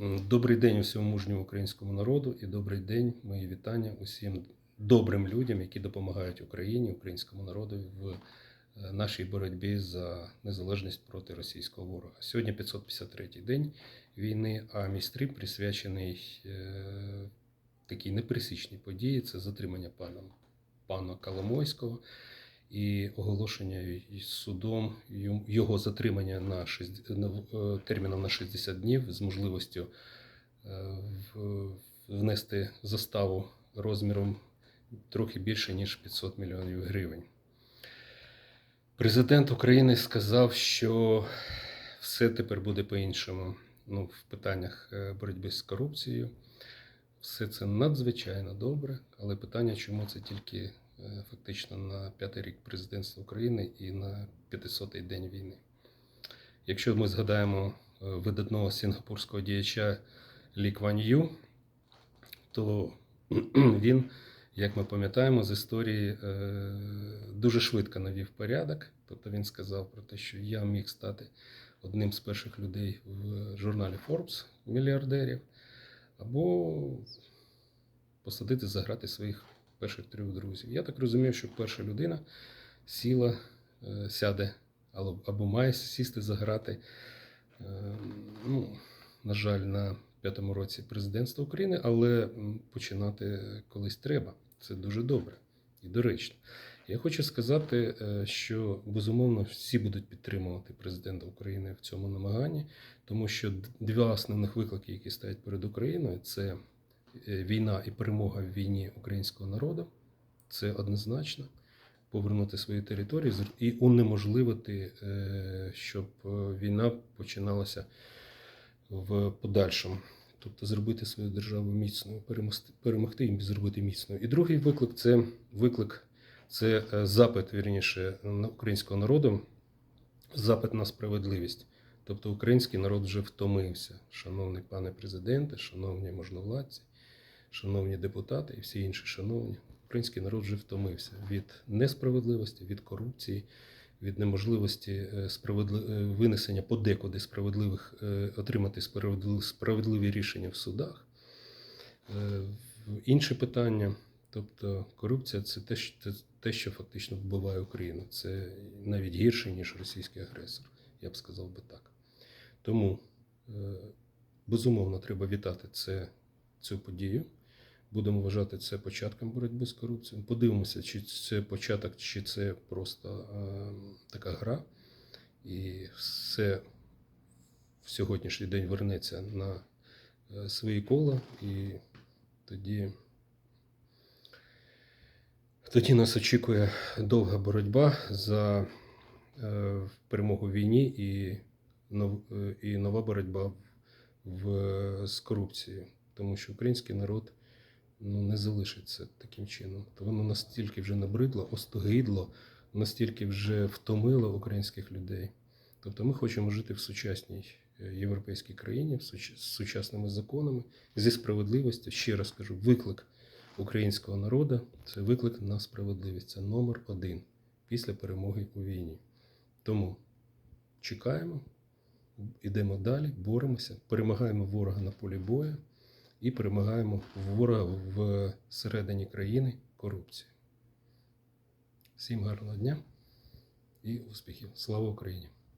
Добрий день усьому мужньому українському народу і добрий день, мої вітання усім добрим людям, які допомагають Україні, українському народу в е, нашій боротьбі за незалежність проти російського ворога. Сьогодні 553-й день війни, а мій стрім присвячений е, такій непересічній події це затримання пана, пана Коломойського і оголошення судом його затримання на, шесть- на е, терміном на 60 днів з можливістю е, внести заставу розміром трохи більше ніж 500 мільйонів гривень. Президент України сказав, що все тепер буде по-іншому ну, в питаннях е, боротьби з корупцією. Все це надзвичайно добре, але питання, чому це тільки фактично на п'ятий рік президентства України і на 500-й день війни. Якщо ми згадаємо е, видатного сінгапурського діяча Лі Кван Ю, то він, як ми пам'ятаємо з історії, е, дуже швидко навів порядок. Тобто він сказав про те, що я міг стати одним з перших людей в журналі Forbes мільярдерів, або посадити заграти своїх перших трьох друзів. Я так розумію, що перша людина сіла, е, сяде або, або має сісти заграти, е, ну, на жаль, на п'ятому році президентства України, але починати колись треба. Це дуже добре і доречно. Я хочу сказати, е, що безумовно всі будуть підтримувати президента України в цьому намаганні, тому що два основних виклики, які стоять перед Україною, це війна і перемога в війні українського народу. Це однозначно повернути свої території і унеможливити, е, щоб е, війна починалася в подальшому. Тобто зробити свою державу міцною, перемогти, і зробити міцною. І другий виклик це виклик, це е, запит, вірніше, на українського народу, запит на справедливість. Тобто український народ вже втомився, шановний пане президенте, шановні можновладці, шановні депутати і всі інші шановні. Український народ вже втомився від несправедливості, від корупції, від неможливості е, справедли- е, винесення подекуди справедливих, е, отримати справедливі рішення в судах. Інше питання, тобто корупція це те, що, те, що фактично вбиває Україну. Це навіть гірше, ніж російський агресор, я б сказав би так. Тому, безумовно, треба вітати це, цю подію. Будемо вважати це початком боротьби з корупцією. Подивимося, чи це початок, чи це просто е, така гра. І все в сьогоднішній день вернеться на е, свої кола, і тоді, тоді нас очікує довга боротьба за е, перемогу в війні і, і нова боротьба в, з корупцією. Тому що український народ ну, не залишиться таким чином. То воно настільки вже набридло, остогидло, настільки вже втомило українських людей. Тобто ми хочемо жити в сучасній е, європейській країні, з сучасними законами, зі справедливістю. Ще раз кажу, виклик українського народу це виклик на справедливість. Це номер один після перемоги у війні. Тому чекаємо, йдемо далі, боремося, перемагаємо ворога на полі бою і перемагаємо ворога в середині країни корупції. Всім гарного дня і успіхів! Слава Україні!